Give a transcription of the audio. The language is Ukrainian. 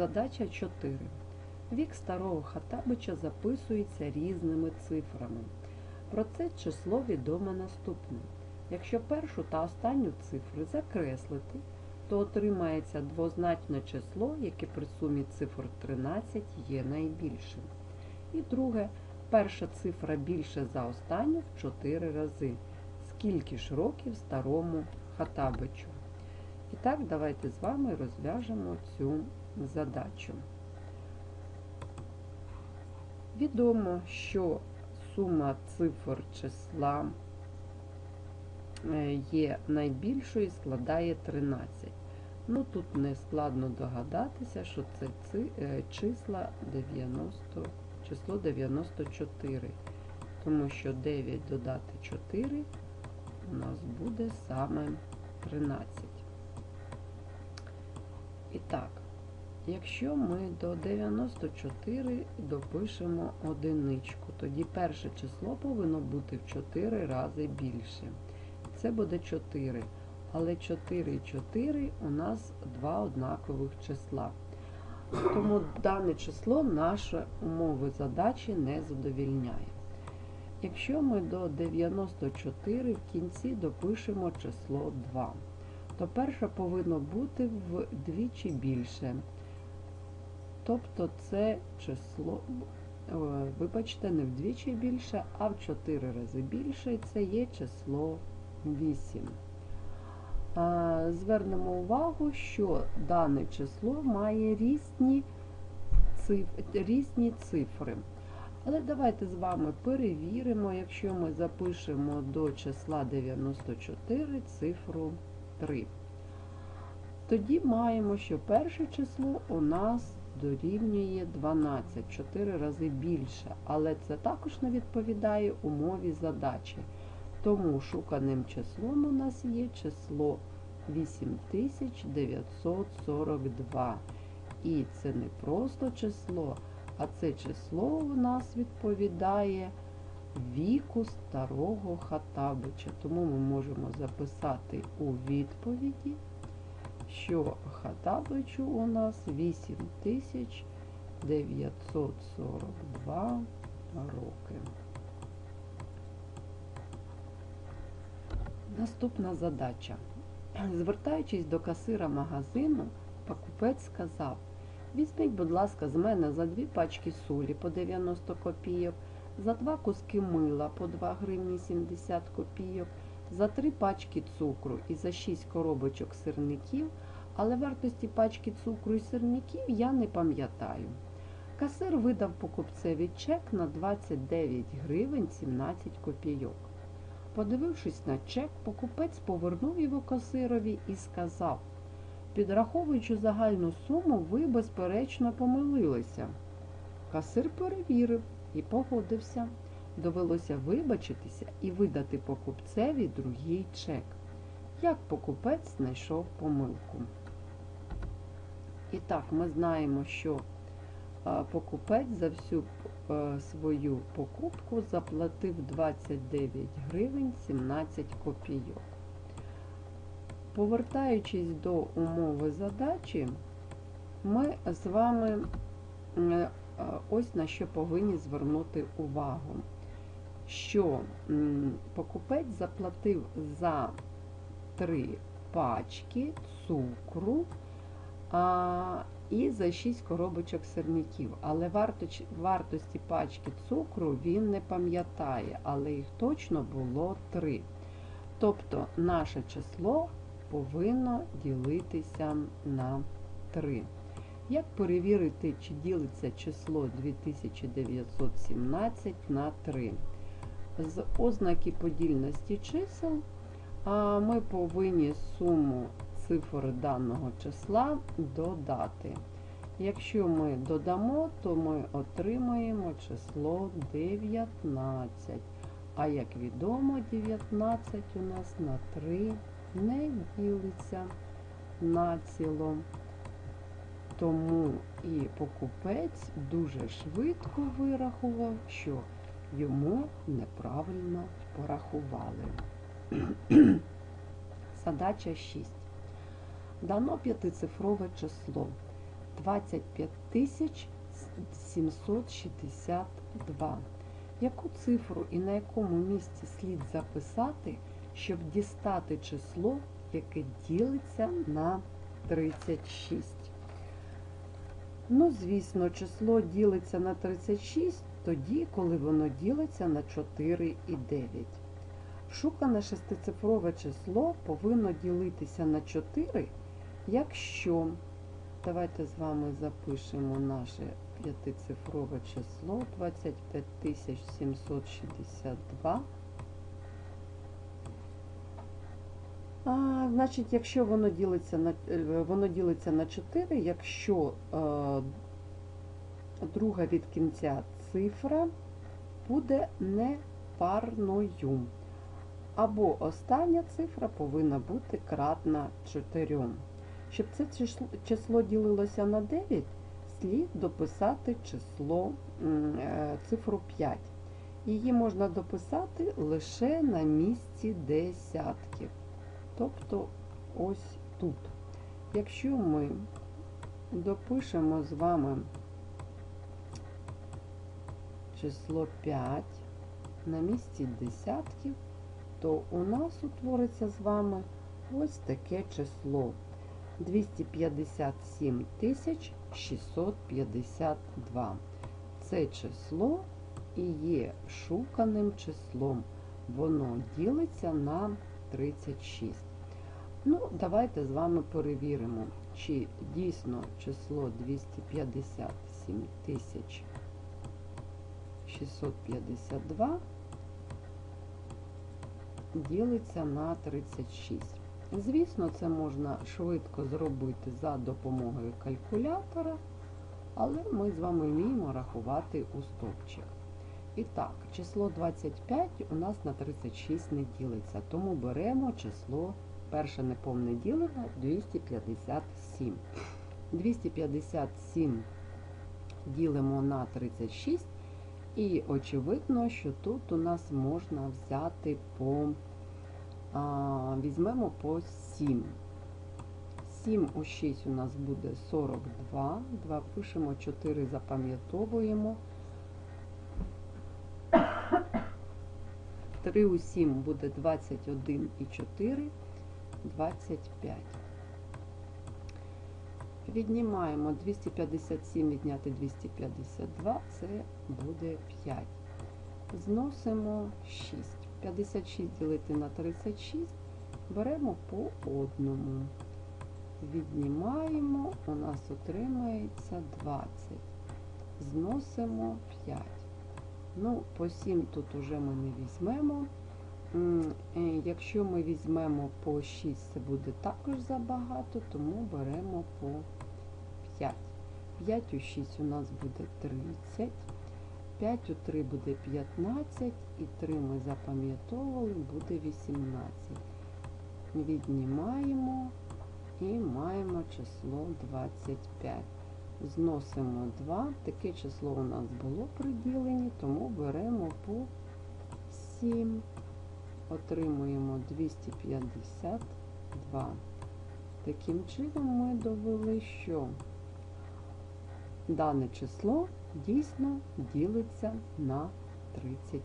Задача 4. Вік старого Хатабича записується різними цифрами. Про це число відомо наступне. Якщо першу та останню цифри закреслити, то отримається двозначне число, яке при сумі цифр 13 є найбільшим. І друге, перша цифра більше за останню в 4 рази. Скільки ж років старому Хатабичу? І так, давайте з вами розв'яжемо цю задачу. Відомо, що сума цифр числа е, є найбільшою і складає 13. Ну, тут не складно догадатися, що це е, числа 90, число 94. Тому що 9 додати 4 у нас буде саме 13. І так, якщо ми до 94 допишемо одиничку, тоді перше число повинно бути в 4 рази більше. Це буде 4. Але 4 і 4 у нас два однакових числа. Тому дане число наші умови задачі не задовільняє. Якщо ми до 94 в кінці допишемо число 2, то перше повинно бути вдвічі більше. Тобто це число, е, вибачте, не вдвічі більше, а в 4 рази більше, і це є число 8. Звернемо увагу, що дане число має різні цифри, різні цифри. Але давайте з вами перевіримо, якщо ми запишемо до числа 94 цифру 3. Тоді маємо, що перше число у нас дорівнює 12, 4 рази більше, але це також не відповідає умові задачі. Тому шуканим числом у нас є число 8942. І це не просто число, а це число у нас відповідає віку старого Хатабича. Тому ми можемо записати у відповіді, що Хатабичу у нас 8942 роки. Наступна задача. Звертаючись до касира магазину, покупець сказав, візьміть, будь ласка, з мене за дві пачки солі по 90 копійок, за два куски мила по 2 гривні 70 копійок, за три пачки цукру і за 6 коробочок сирників, але вартості пачки цукру і сирників я не пам'ятаю. Касир видав покупцеві чек на 29 гривень 17 копійок. Подивившись на чек, покупець повернув його касирові і сказав, підраховуючи загальну суму, ви, безперечно, помилилися. Касир перевірив і погодився. Довелося вибачитися і видати покупцеві другий чек. Як покупець знайшов помилку. І так, ми знаємо, що покупець за всю е, свою покупку заплатив 29 гривень 17 копійок. Повертаючись до умови задачі, ми з вами е, ось на що повинні звернути увагу, що покупець заплатив за три пачки цукру а, і за 6 коробочок сирників. Але варточ- вартості пачки цукру він не пам'ятає, але їх точно було 3. Тобто наше число повинно ділитися на 3. Як перевірити, чи ділиться число 2917 на 3? З ознаки подільності чисел ми повинні суму цифр даного числа додати. Якщо ми додамо, то ми отримаємо число 19. А як відомо, 19 у нас на 3 не ділиться націло. Тому і покупець дуже швидко вирахував, що йому неправильно порахували. Задача 6. Дано п'ятицифрове число 25 762. Яку цифру і на якому місці слід записати, щоб дістати число, яке ділиться на 36? Ну, звісно, число ділиться на 36 тоді, коли воно ділиться на 4 і 9. Шукане шестицифрове число повинно ділитися на 4, якщо, давайте з вами запишемо наше п'ятицифрове число 25762. А, Значить, якщо воно ділиться на е, воно ділиться на 4, якщо е, друга від кінця цифра буде непарною. Або остання цифра повинна бути кратна 4. Щоб це число, ділилося на 9, слід дописати число е, цифру 5. Її можна дописати лише на місці десятків. Тобто ось тут. Якщо ми допишемо з вами число 5 на місці десятків, то у нас утвориться з вами ось таке число 257 652. Це число і є шуканим числом. Воно ділиться на 36. Ну, давайте з вами перевіримо, чи дійсно число 257 тисяч 652 ділиться на 36. Звісно, це можна швидко зробити за допомогою калькулятора, але ми з вами вміємо рахувати у стопчик. І так, число 25 у нас на 36 не ділиться, тому беремо число перше неповне ділення 257. 257 ділимо на 36, і очевидно, що тут у нас можна взяти по, а, візьмемо по 7. 7 у 6 у нас буде 42, 2 пишемо, 4 запам'ятовуємо. 3 у 7 буде 21 і 4, 25. Віднімаємо 257 відняти 252, це буде 5. Зносимо 6. 56 ділити на 36, беремо по одному. Віднімаємо, у нас отримається 20. Зносимо 5. Ну, по 7 тут уже ми не візьмемо. Якщо ми візьмемо по 6, це буде також забагато, тому беремо по 5. 5 у 6 у нас буде 30, 5 у 3 буде 15, і 3 ми запам'ятовували, буде 18. Віднімаємо і маємо число 25. Зносимо 2. Таке число у нас було приділені, тому беремо по 7. Отримуємо 252. Таким чином ми довели, що дане число дійсно ділиться на 30.